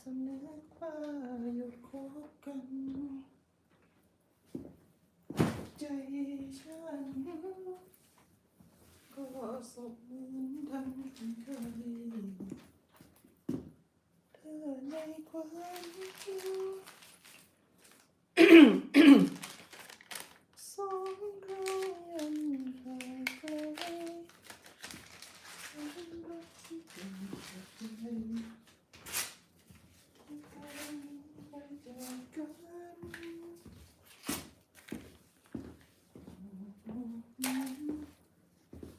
ถ้าหยุดสำนึกว่าหยุดคบกัน ใจฉัน ก็สมดังเคยเธอในความคิดสองเรายังห่างไกลฉันรักที่เป็นแบบไหนไม่จากกัน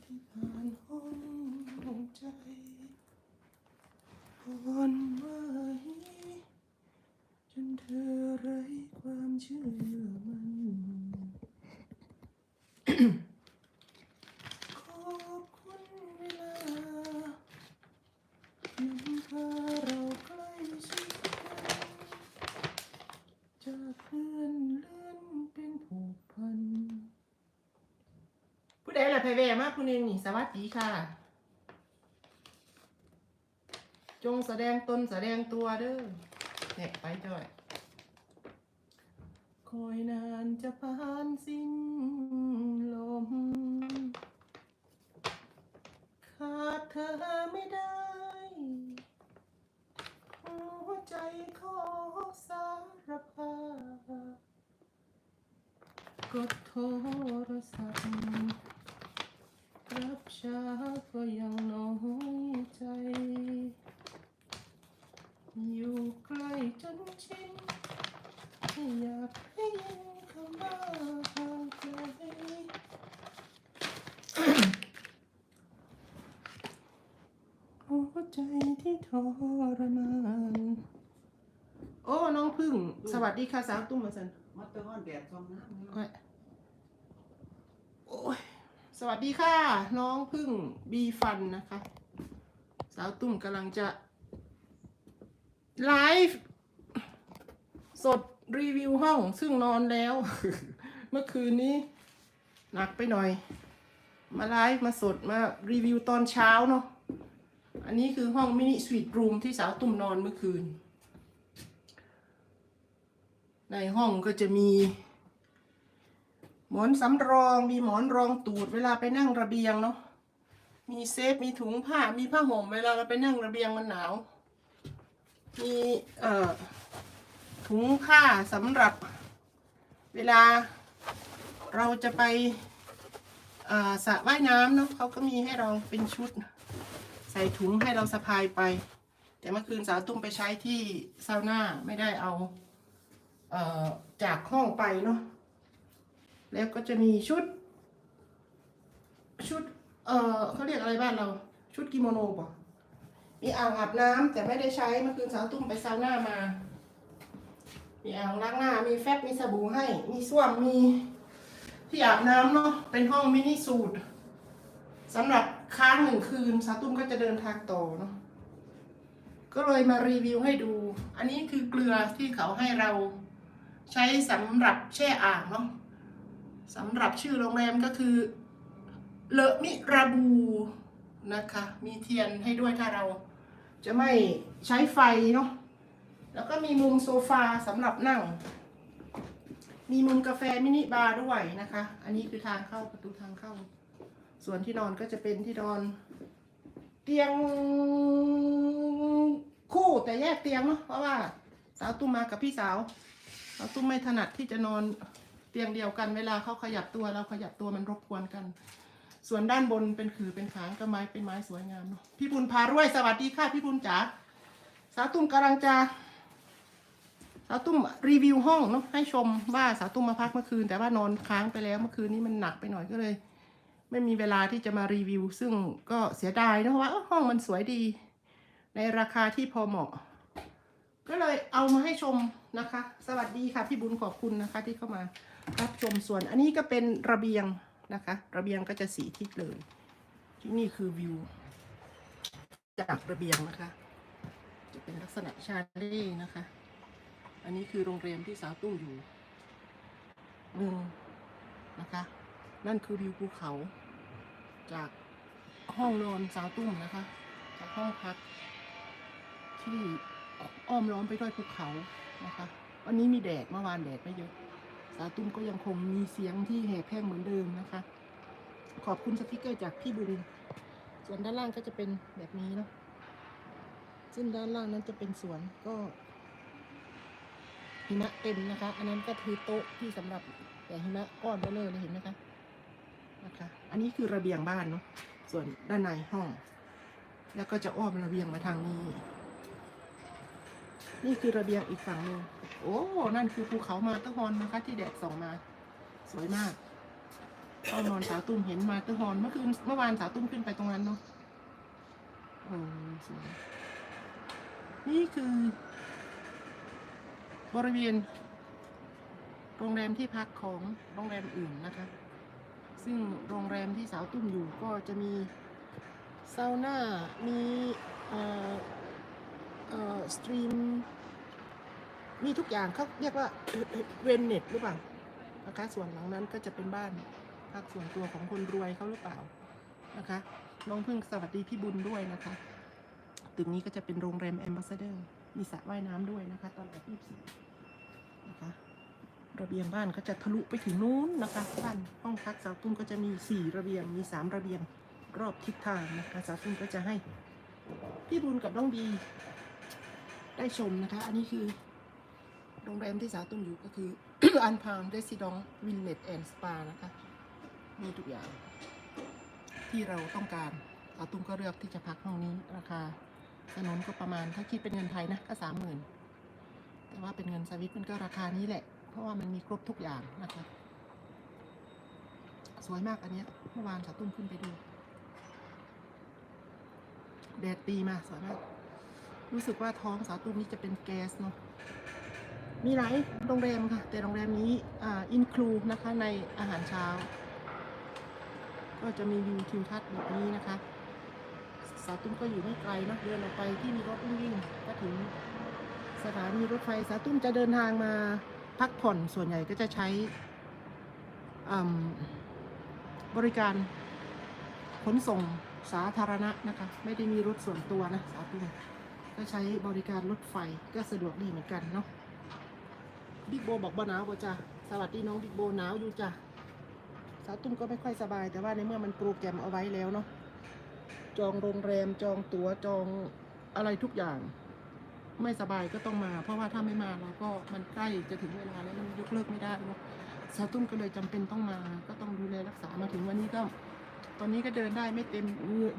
ที่ผ่านห้องใจ อ่อนไหวจนเธอไร้ความเชื่อมันขอบคุณเวลายังพาเราใกล้ชิดกันจากเพื่อนเลื่อนเป็นผูกพัน ผู้ใดล่ะไพเวมาผู้หนึงนี่สวัสดีค่ะ จงแสดงตนแสดงตัวเด้อเนี่ยไปจ่อยคอยนานจะผ่านสิ้นลม ขาดเธอไม่ได้ หัวใจขอสารภาพกดโทรศัพท์รับช้าก็ยังน้อยใจ อยู่ใกล้จนชินไม่อยากให้ยินคำว่าห่างไกลหัวใจที่ทรมานโอ้น้องพึ่ง สวัสดีค่ะสาวตุ้มมาสันมัดตะก้อนแดดซองน้ำโอ้ยโอ้ยสวัสดีค่ะ น้องพึ่งบีฟันนะคะ สาวตุ้มกำลังจะ ไลฟ์สดรีวิวห้องซึ่งนอนแล้ว เมื่อคืนนี้ หนักไปหน่อย มาไลฟ์มาสดมารีวิวตอนเช้าเนาะอันนี้คือห้องมินิสวีทรูมที่สาวตุ้มนอนเมื่อคืน ในห้องก็จะมี หมอนสำรองมีหมอนรองตูดเวลาไปนั่งระเบียงเนาะมีเซฟมีถุงผ้ามีผ้าห่มเวลาเราไปนั่งระเบียงมันหนาว มีถุงผ้าสำหรับเวลาเราจะไปสระว่ายน้ำเนาะเขาก็มีให้เราเป็นชุด ใส่ถุงให้เราสะพายไป แต่เมื่อคืนสาวตุ้มไปใช้ที่ซาวน่าไม่ได้เอาเอจากห้องไปเนาะแล้วก็จะมีชุด ชุด เออเขาเรียกอะไรบ้านเรา ชุดกิโมโนป่ะ มีอ่างอาบน้ำแต่ไม่ได้ใช้เมื่อคืนสาวตุ้มไปซาวน่ามา มีอ่างล้างหน้า มีแฟบมีสบู่ให้ มีส้วมมีที่อาบน้ำเนาะเป็นห้องมินิสูตรสำหรับค้างหนึ่งคืนสาวตุ้มก็จะเดินทางต่อเนาะก็เลยมารีวิวให้ดู อันนี้คือเกลือที่เขาให้เราใช้สำหรับแช่อ่างเนาะสำหรับชื่อโรงแรมก็คือเลมิราบูนะคะ มีเทียนให้ด้วยถ้าเรา จะไม่ใช้ไฟเนาะแล้วก็มีมุมโซฟาสำหรับนั่ง มีมุมกาแฟมินิบาร์ด้วยนะคะ อันนี้คือทางเข้าประตูทางเข้า ส่วนที่นอนก็จะเป็นที่นอน เตียงคู่แต่แยกเตียงเนาะเพราะว่าสาวตุ้มมากับพี่สาวสาวตุ้มไม่ถนัดที่จะนอนเตียงเดียวกันเวลาเขาขยับตัวเราขยับตัวมันรบกวนกัน ส่วนด้านบนเป็นขือเป็นขางก็ไม้เป็นไม้สวยงามเนาะพี่บุญพารวยสวัสดีค่ะพี่บุญจ๋าสาวตุ้มกำลังจะสาวตุ้มรีวิวห้องเนาะให้ชมว่าสาวตุ้มมาพักเมื่อคืน แต่ว่านอนค้างไปแล้วเมื่อคืนนี้มันหนักไปหน่อยก็เลย ไม่มีเวลาที่จะมารีวิว ซึ่งก็เสียดายนะเพราะว่าห้องมันสวยดี ในราคาที่พอเหมาะ ก็เลยเอามาให้ชมนะคะ สวัสดีค่ะพี่บุญขอบคุณนะคะ ที่เข้ามารับชมส่วน อันนี้ก็เป็นระเบียง นะคะ ระเบียงก็จะสีทิศเลย ที่นี่คือวิว จากระเบียงนะคะ จะเป็นลักษณะชาเล่นะคะ อันนี้คือโรงแรมที่สาวตุ้มอยู่หนึ่งนะคะ นั่นคือวิวภูเขา จากห้องนอนสาวตุ้มนะคะ จากห้องพักทที่อ้อมล้อมไปด้วยภูเขานะคะ วันนี้มีแดดเมื่อวานแดดไม่เยอะ สาวตุ้มก็ยังคงมีเสียงที่แหบแห้งเหมือนเดิมนะคะ ขอบคุณสติกเกอร์จากพี่บุญส่วนด้านล่างก็จะเป็นแบบนี้เนาะซึ่งด้านล่างนั้นจะเป็นสวนก็หิมะเต็มนะคะ อันนั้นก็คือโต๊ะที่สำหรับแต่หิมะก้อนเบลอเลยเห็นไหมคะนะคะ อันนี้คือระเบียงบ้านเนาะส่วนด้านในห้อง แล้วก็จะอ้อมระเบียงมาทางนี้ นี่คือระเบียงอีกฝั่งหนึ่ง โอ้ นั่นคือภูเขามาเตอร์ฮอนนะคะ ที่แดดส่องมา สวยมากเข้านอนสาวตุ้มเห็นมาเตอร์ฮอนเมื่อคืนเมื่อวานสาวตุ้มขึ้นไปตรงนั้นเนาะโอ้สวยนี่คือ บริเวณโรงแรมที่พักของโรงแรมอื่นนะคะ ซึ่งโรงแรมที่สาวตุ้มอยู่ก็จะมีซาวน่ามีเอ่อเอ่อสตรีม มีทุกอย่างเขาเรียกว่าเวนเน็ตหรือเปล่านะคะส่วนหลังนั้นก็จะเป็นบ้านพักส่วนตัวของคนรวยเขาหรือเปล่านะคะน้องพึ่งสวัสดีพี่บุญด้วยนะคะตึกนี้ก็จะเป็นโรงแรมแอมบาสเดอร์มีสระว่ายน้ำด้วยนะคะ ตอนแบบยี่สิบนะคะระเบียงบ้านก็จะทะลุไปถึงนู้นนะคะ บ้านห้องพักสาวตุ้มก็จะมีสี่ระเบียงมีสามระเบียงรอบทิศทางนะคะสาวตุ้มก็จะให้พี่บุญกับน้องบีได้ชมนะคะ อันนี้คือ โรงแรมที่สาวตุ้มอยู่ก็คือ อันพาวเดซิดองวินเนตแอนด์สปานะคะ มีทุกอย่าง ที่เราต้องการสาวตุ้มก็เลือกที่จะพักห้องนี้ราคาถนนก็ประมาณถ้าคิดเป็นเงินไทยนะก็สามหมื่นแต่ว่าเป็นเงินสวิตมันก็ราคานี้แหละ เพราะว่ามันมีครบทุกอย่างนะคะ สวยมากอันเนี้ยเมื่อวานสาวตุ้มขึ้นไปดูแดดตีมาสวยมาก รู้สึกว่าท้องสาวตุ้มนี่จะเป็นแก๊สเนาะ มีหลายโรงแรมค่ะ แต่โรงแรมนี้อินคลูนะคะในอาหารเช้า ก็จะมีวิวทิวทัศน์แบบนี้นะคะ สาตุ้มก็อยู่ไม่ไกลเนะเดินออกไปที่มีรถวิ่งวิ่งก็ถึงสถานีรถไฟสาตุ้มจะเดินทางมาพักผ่อนส่วนใหญ่ก็จะใช้บริการขนส่งสาธารณะนะคะ ไม่ได้มีรถส่วนตัวนะสาตุ้มก็ใช้บริการรถไฟก็สะดวกดีเหมือนกันเนาะ บิ๊กโบบอกบ่หนาวบ่จ้ะสวัสดีน้องบิ๊กโบหนาวอยู่จ้ะสาวตุ้มก็ไม่ค่อยสบาย แต่ว่าในเมื่อมันโปรแกรมเอาไว้แล้วเนาะจองโรงแรมจองตั๋วจองอะไรทุกอย่าง ไม่สบายก็ต้องมา เพราะว่าถ้าไม่มาเราก็มันใกล้จะถึงเวลาแล้วมันยกเลิกไม่ได้เนาะสาวตุ้มก็เลยจำเป็นต้องมา ก็ต้องดูแลรักษามาถึงวันนี้ก็ ตอนนี้ก็เดินได้ไม่เต็ม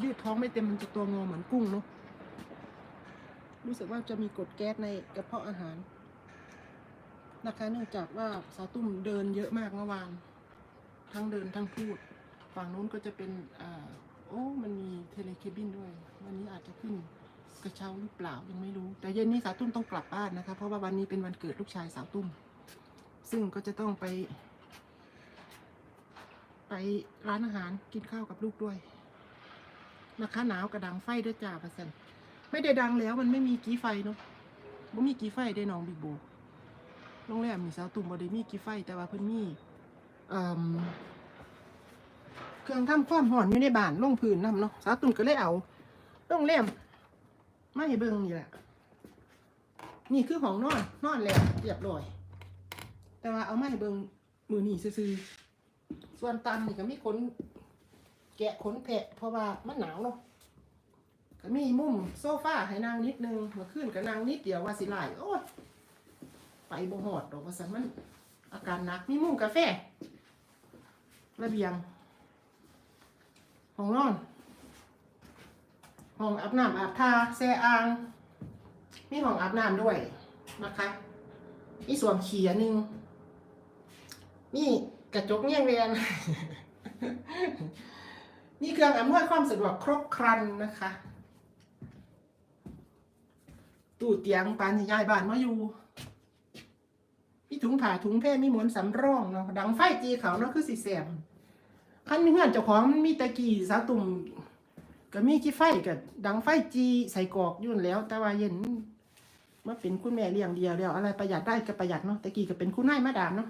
ยืดท้องไม่เต็มมันจะตัวงอเหมือนกุ้งเนาะรู้สึกว่าจะมีกรดแก๊สในกระเพาะอาหาร นะคะ เนื่องจากว่าสาวตุ้มเดินเยอะมากเมื่อวาน ทั้งเดินทั้งพูด ฝั่งนู้นก็จะเป็นอ่าโอ้มันมีเทเลเคบินด้วย วันนี้อาจจะขึ้นกระเช้าหรือเปล่ายังไม่รู้ แต่เย็นนี้สาวตุ้มต้องกลับบ้านนะคะ เพราะว่าวันนี้เป็นวันเกิดลูกชายสาวตุ้ม ซึ่งก็จะต้องไป ไปร้านอาหารกินข้าวกับลูกด้วยนะคะหนาวกระดังไฟด้วยจ้าพัสันไม่ได้ดังแล้วมันไม่มีกี่ไฟเนาะบ่มีกี่ไฟได้น้องบิ๊กโบ โรงแรมมีสาวตุ่มบ่ได้มีกี่ไฟแต่ว่าเพิ่นมีเอ่มเครื่องทำความร้อนอยู่ในบ้านลงพื้นนำเนาะสาวตุ่มก็เลยเอาโรงแรมมาให้เบิ่งนี่แหละนี่คือของนอนนอนแล้วเรียบร้อย แต่ว่าเอามาให้เบิ่งมือนี่ซื่อๆส่วนตันนี่ก็มีขนแกะขนแพะเพราะว่ามันหนาวเนาะก็มีมุมโซฟาให้นางนิดนึงเมื่อคืนก็นางนิดเดียวว่าสิไหลโอ้ย ไปบ่หอดดอกว่าสันมันอาการหนักมีมุมกาแฟระเบียง ห้องนอน ห้องอาบน้ำอาบทาแซ่อ่าง มีห้องอาบน้ำด้วยนะคะมีส่วนเขียนึงมีกระจกเงี้ยงเรียนมีเครื่องอำนวยความสะดวกครบครันนะคะ ตู้เตียงปานที่ยายบ้านมาอยู่ ถุงผ้าถุงแพร่มีหมอนสำรองเนาะดังไฟจีเขาเนาะคือสีแสบคันเงื่อนเจ้าของมันมีตะกี้สาวตุ่มก็มีกี่ไฟกับดังไฟจีใส่กอกอยุ่นแล้ว แต่ว่าเย็นมาเป็นคุณแม่เลี้ยงเดียวแล้วอะไรประหยัดได้ก็ประหยัดเนาะตะกี้ก็เป็นคุณนายมาดามเนาะ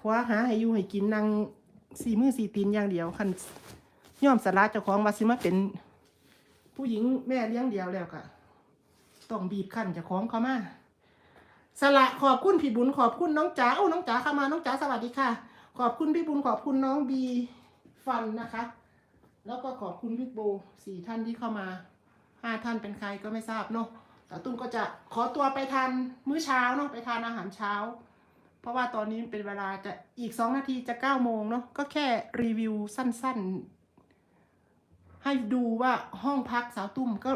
ผัวหาให้อยู่ให้กินนางสี่มือสี่ตีนอย่างเดียวคันย่อมสละเจ้าของว่าสิมาเป็น ผู้หญิงแม่เลี้ยงเดียวแล้วก็ต้องบีบขั้นเจะของเขามา สละขอบคุณพี่บุญขอบคุณน้องจ๋าโอ้น้องจ๋าเข้ามาน้องจ๋าสวัสดีค่ะ ขอบคุณพี่บุญขอบคุณน้องบีฟันนะคะ แล้วก็ขอบคุณพี่โบสี่ท่านที่เข้ามาห้าท่านเป็นใครก็ไม่ทราบเนาะแต่ตุ้มก็จะขอตัวไปทานมื้อเช้าเนาะไปทานอาหารเช้า เพราะว่าตอนนี้เป็นเวลาจะอีกสองนาทีจะเก้าโมงเนาะก็แค่รีวิวสั้นๆ ให้ดูว่าห้องพักสาวตุ้มก็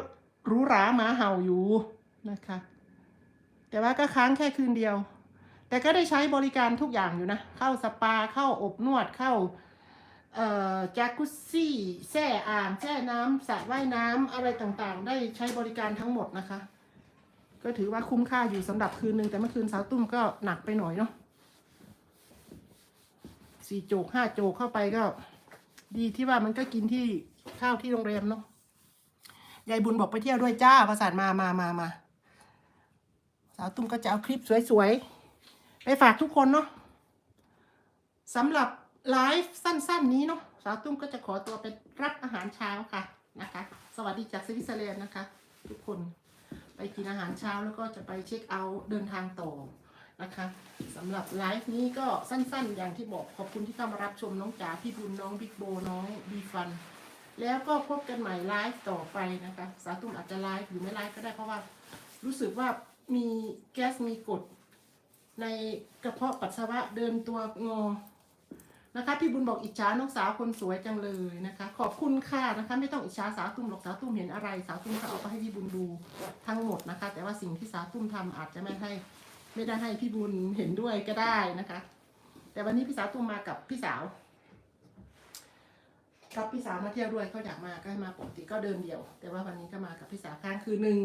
หรูหราหมาเห่าอยู่นะคะ แต่ว่าก็ค้างแค่คืนเดียว แต่ก็ได้ใช้บริการทุกอย่างอยู่นะ เข้าสปาเข้าอบนวดเข้าเอ่อจากุซซี่แช่อ่างแช่น้ำสระว่ายน้ำอะไรต่างๆ ได้ใช้บริการทั้งหมดนะคะ ก็ถือว่าคุ้มค่าอยู่สำหรับคืนหนึ่งแต่เมื่อคืนสาวตุ้มก็หนักไปหน่อยเนาะสี่โจกห้าโจกเข้าไปก็ ดีที่ว่ามันก็กินที่ข้าวที่โรงแรมเนาะยายบุญบอกไปเที่ยวด้วยจ้าประสานมามามามาสาาวตุ้มก็จะเอาคลิปสวยๆ ไปฝากทุกคนเนาะสำหรับไลฟ์สั้นๆ นี้เนาะสาวตุ้มก็จะขอตัวไปรับอาหารเช้าค่ะนะคะ สวัสดีจากสวิตเซอร์แลนด์นะคะ ทุกคนไปกินอาหารเช้าแล้วก็จะไปเช็คเอาท์เดินทางต่อนะคะสำหรับไลฟ์นี้ก็สั้นๆ อย่างที่บอกขอบคุณที่เข้ามารับชมน้องจ๋าพี่บุญน้องบิ๊กโบน้องบีฟัน แล้วก็พบกันใหม่ไลฟ์ต่อไปนะคะ สาวตุ้มอาจจะไลฟ์หรือไม่ไลฟ์ก็ได้เพราะว่ารู้สึกว่า มีแก๊สมีกรดในกระเพาะปัสสาวะเดินตัวงอนะคะพี่บุญบอกอิจฉาน้องสาวคนสวยจังเลยนะคะ ขอบคุณค่ะนะคะ ไม่ต้องอิจฉาสาวตุ้มหรอกสาวตุ้มเห็นอะไร สาวตุ้มก็เอาไปให้พี่บุญดูทั้งหมดนะคะ แต่ว่าสิ่งที่สาวตุ้มทำอาจจะไม่ให้ ไม่ได้ให้พี่บุญเห็นด้วยก็ได้นะคะ แต่วันนี้พี่สาวตุ้มมากับพี่สาว กับพี่สาวมาเที่ยวด้วยเขาอยากมาก็ให้มาปกติก็เดินเดี่ยว แต่ว่าวันนี้ก็มากับพี่สาวค้างคืนหนึ่ง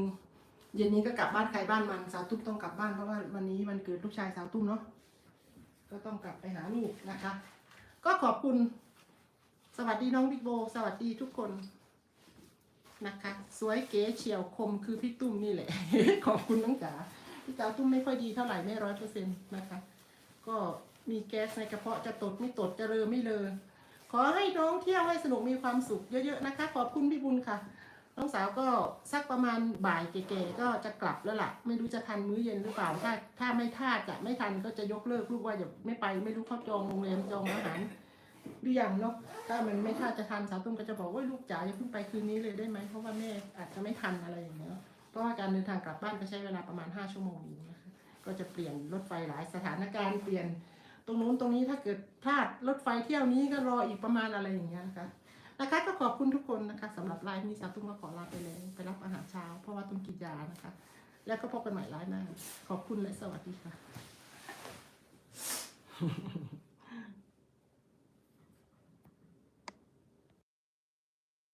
เย็นนี้ก็กลับบ้านใครบ้านมันสาวตุ้มต้องกลับบ้านเพราะว่าวันนี้วันเกิดลูกชายสาวตุ้มเนาะก็ต้องกลับไปหาลูกนะคะ ก็ขอบคุณสวัสดีน้องบิ๊กโบ สวัสดีทุกคนนะคะ สวยเก๋เฉียวคมคือพี่ตุ้มนี่แหละ ขอบคุณน้องจ๋าพี่จ๋าตุ้มไม่ค่อยดีเท่าไหร่ไม่ร้อยเปอร์เซ็นต์นะคะ ก็มีแก๊สในกระเพาะจะตดไม่ตดจะเลอไม่เลอขอให้น้องเที่ยวให้สนุกมีความสุขเยอะๆนะคะ ขอบคุณพี่บุญค่ะ น้องสาวก็สักประมาณบ่ายเก๋ๆก็จะกลับแล้วล่ะ ไม่รู้จะทันมื้อเย็นหรือเปล่าถ้าถ้าไม่ท่าจะไม่ทันก็จะยกเลิกลูกว่าอย่าไม่ไปไม่รู้เขาจองโรงแรมจองอาหารหรือยังเนาะถ้ามันไม่ท่าจะทันสาวตุ้มก็จะบอกว่าลูกจ๋าอย่าเพิ่งไปคืนนี้เลยได้ไหมเพราะว่าแม่อาจจะไม่ทันอะไรอย่างเงี้ยเนาะเพราะว่าการเดินทางกลับบ้านก็ใช้เวลาประมาณ5ชั่วโมงอยู่นะคะก็จะเปลี่ยนรถไฟหลายสถานการณ์เปลี่ยน ตรงนู้นตรงนี้ถ้าเกิดพลาดรถไฟเที่ยวนี้ก็รออีกประมาณอะไรอย่างเงี้ยนะคะ นะคะก็ขอบคุณทุกคนนะคะสำหรับไลฟ์นี้สาวตุ้มก็ขอลาไปเลยไปรับอาหารเช้า เพราะว่าตุ้มกินยานะคะ แล้วก็พบกันใหม่ไลฟ์หน้าขอบคุณและสวัสดีค่ะ